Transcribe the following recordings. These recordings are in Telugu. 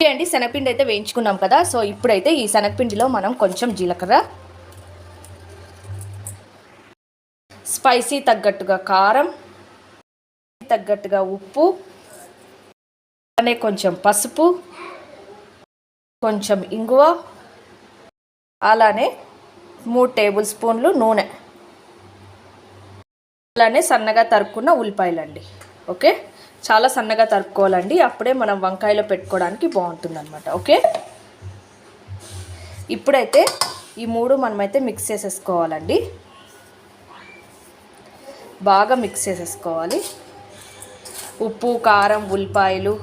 అండి శనగపిండి అయితే వేయించుకున్నాం కదా సో ఇప్పుడైతే ఈ శనగపిండిలో మనం కొంచెం జీలకర్ర స్పైసీ తగ్గట్టుగా కారం తగ్గట్టుగా ఉప్పు అలానే కొంచెం పసుపు కొంచెం ఇంగువ అలానే మూడు టేబుల్ స్పూన్లు నూనె. అలానే సన్నగా తరుక్కున్న ఉల్లిపాయలండి ఓకే? చాలా సన్నగా తరుపుకోవాలండి అప్పుడే మనం వంకాయలో పెట్టుకోవడానికి బాగుంటుంది అనమాట ఓకే? ఇప్పుడైతే ఈ మూడు మనమైతే మిక్స్ చేసేసుకోవాలండి. బాగా మిక్స్ చేసేసుకోవాలి. ఉప్పు కారం ఉల్లిపాయలు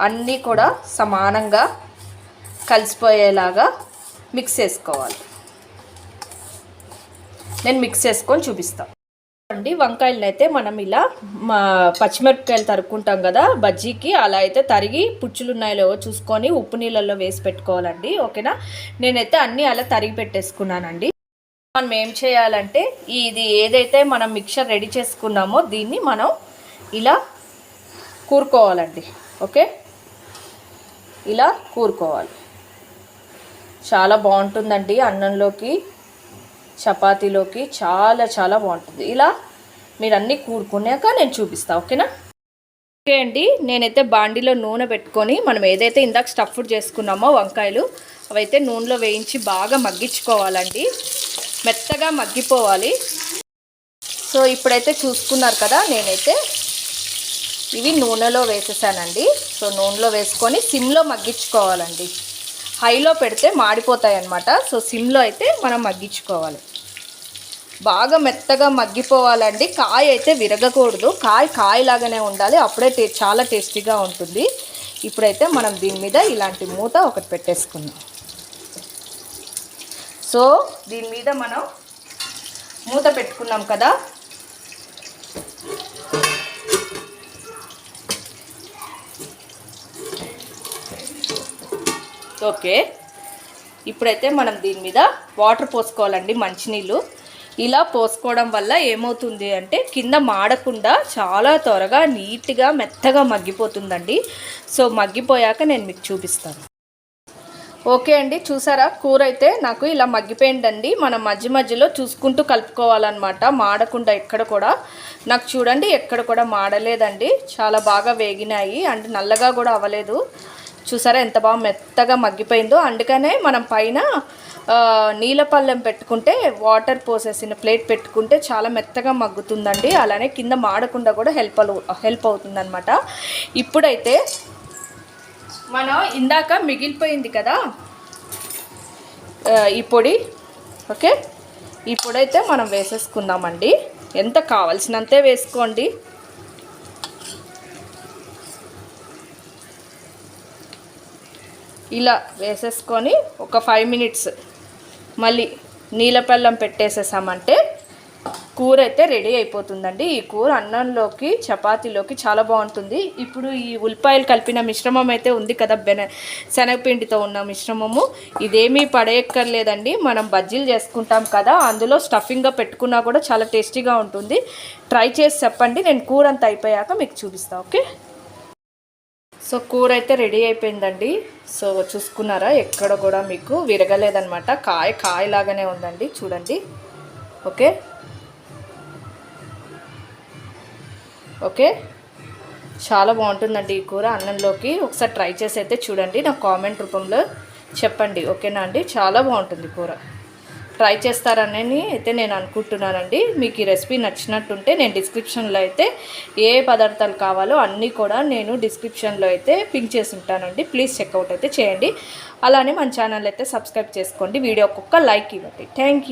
అన్నీ కూడా సమానంగా కలిసిపోయేలాగా మిక్స్ చేసుకోవాలి. నేను మిక్స్ చేసుకొని చూపిస్తాను అండి. వంకాయలను అయితే మనం ఇలా మా పచ్చిమిరపకాయలు తరుక్కుంటాం కదా బజ్జీకి. అలా అయితే తరిగి పుచ్చులు ఉన్నాయో చూసుకొని ఉప్పు నీళ్ళల్లో వేసి పెట్టుకోవాలండి. ఓకేనా? నేనైతే అన్నీ అలా తరిగి పెట్టేసుకున్నానండి. మనం ఏం చేయాలంటే ఇది ఏదైతే మనం మిక్చర్ రెడీ చేసుకున్నామో దీన్ని మనం ఇలా కూరుకోవాలండి. ఓకే? ఇలా కూరుకోవాలి. చాలా బాగుంటుందండి అన్నంలోకి చపాతీలోకి. చాలా చాలా బాగుంటుంది. ఇలా మీరు అన్నీ కూడుకున్నాక నేను చూపిస్తాను ఓకేనా? ఓకే అండి నేనైతే బాండీలో నూనె పెట్టుకొని మనం ఏదైతే ఇందాక స్టఫ్డ్ చేసుకున్నామో వంకాయలు అవైతే నూనెలో వేయించి బాగా మగ్గించుకోవాలండి. మెత్తగా మగ్గిపోవాలి. సో ఇప్పుడైతే చూసుకున్నారు కదా నేనైతే ఇవి నూనెలో వేసేసానండి. సో నూనెలో వేసుకొని సిమ్లో మగ్గించుకోవాలండి. హైలో పెడితే మాడిపోతాయి అన్నమాట సో సిమ్లో అయితే మనం మగ్గించుకోవాలి. బాగా మెత్తగా మగ్గిపోవాలండి. కాయ అయితే విరగకూడదు. కాయ కాయలాగానే ఉండాలి. అప్పుడే టే చాలా టేస్టీగా ఉంటుంది. ఇప్పుడైతే మనం దీని మీద ఇలాంటి మూత ఒకటి పెట్టేసుకుందాం. సో దీని మీద మనం మూత పెట్టుకున్నాం కదా. ఓకే. ఇప్పుడైతే మనం దీని మీద వాటర్ పోసుకోవాలండి మంచినీళ్ళు. ఇలా పోసుకోవడం వల్ల ఏమవుతుంది అంటే కింద మాడకుండా చాలా త్వరగా నీట్గా మెత్తగా మగ్గిపోతుందండి. సో మగ్గిపోయాక నేను మీకు చూపిస్తాను. ఓకే అండి చూసారా? కూర అయితే నాకు ఇలా మగ్గిపోయిందండి. మనం మధ్య మధ్యలో చూసుకుంటూ కలుపుకోవాలన్నమాట. మాడకుండా ఎక్కడ కూడా. నాకు చూడండి ఎక్కడ కూడా మాడలేదండి. చాలా బాగా వేగినాయి అండ్ నల్లగా కూడా అవ్వలేదు. చూసారా ఎంత బాగా మెత్తగా మగ్గిపోయిందో. అందుకనే మనం పైన నీలపల్లెం పెట్టుకుంటే వాటర్ పోసేసిన ప్లేట్ పెట్టుకుంటే చాలా మెత్తగా మగ్గుతుందండి. అలానే కింద మాడకుండా కూడా హెల్ప్ హెల్ప్ అవుతుందన్నమాట. ఇప్పుడైతే మనం ఇందాక మిగిలిపోయింది కదా ఈ పొడి. ఓకే? ఈ పొడి అయితే మనం వేసేసుకుందామండి. ఎంత కావాల్సినంతే వేసుకోండి. ఇలా వేసేసుకొని ఒక ఫైవ్ మినిట్స్ మళ్ళీ నీలపల్లం పెట్టేసేసామంటే కూర అయితే రెడీ అయిపోతుందండి. ఈ కూర అన్నంలోకి చపాతీలోకి చాలా బాగుంటుంది. ఇప్పుడు ఈ ఉల్లిపాయలు కలిపిన మిశ్రమం అయితే ఉంది కదా బెన శనగపిండితో ఉన్న మిశ్రమము. ఇదేమీ పడేయక్కర్లేదండి. మనం బజ్జీలు చేసుకుంటాం కదా అందులో స్టఫింగ్గా పెట్టుకున్నా కూడా చాలా టేస్టీగా ఉంటుంది. ట్రై చేసి చెప్పండి. నేను కూర అంతా అయిపోయాక మీకు చూపిస్తాను ఓకే? సో కూర అయితే రెడీ అయిపోయిందండి. సో చూసుకున్నారా? ఎక్కడ కూడా మీకు విరగలేదనమాట కాయ కాయలాగానే ఉందండి. చూడండి. ఓకే. ఓకే. చాలా బాగుంటుందండి ఈ కూర అన్నంలోకి. ఒకసారి ట్రై చేసి అయితే చూడండి. నా కామెంట్ రూపంలో చెప్పండి. ఓకేనా అండి? చాలా బాగుంటుంది కూర. ట్రై చేస్తారని అయితే నేను అనుకుంటున్నానండి. మీకు ఈ రెసిపీ నచ్చినట్టుంటే నేను డిస్క్రిప్షన్లో అయితే ఏ పదార్థాలు కావాలో అన్నీ కూడా నేను డిస్క్రిప్షన్లో అయితే పింక్ చేసి ఉంటానండి. ప్లీజ్ చెక్అవుట్ అయితే చేయండి. అలానే మన ఛానల్ అయితే సబ్స్క్రైబ్ చేసుకోండి. వీడియోకి ఒక్క లైక్ ఇవ్వండి. థ్యాంక్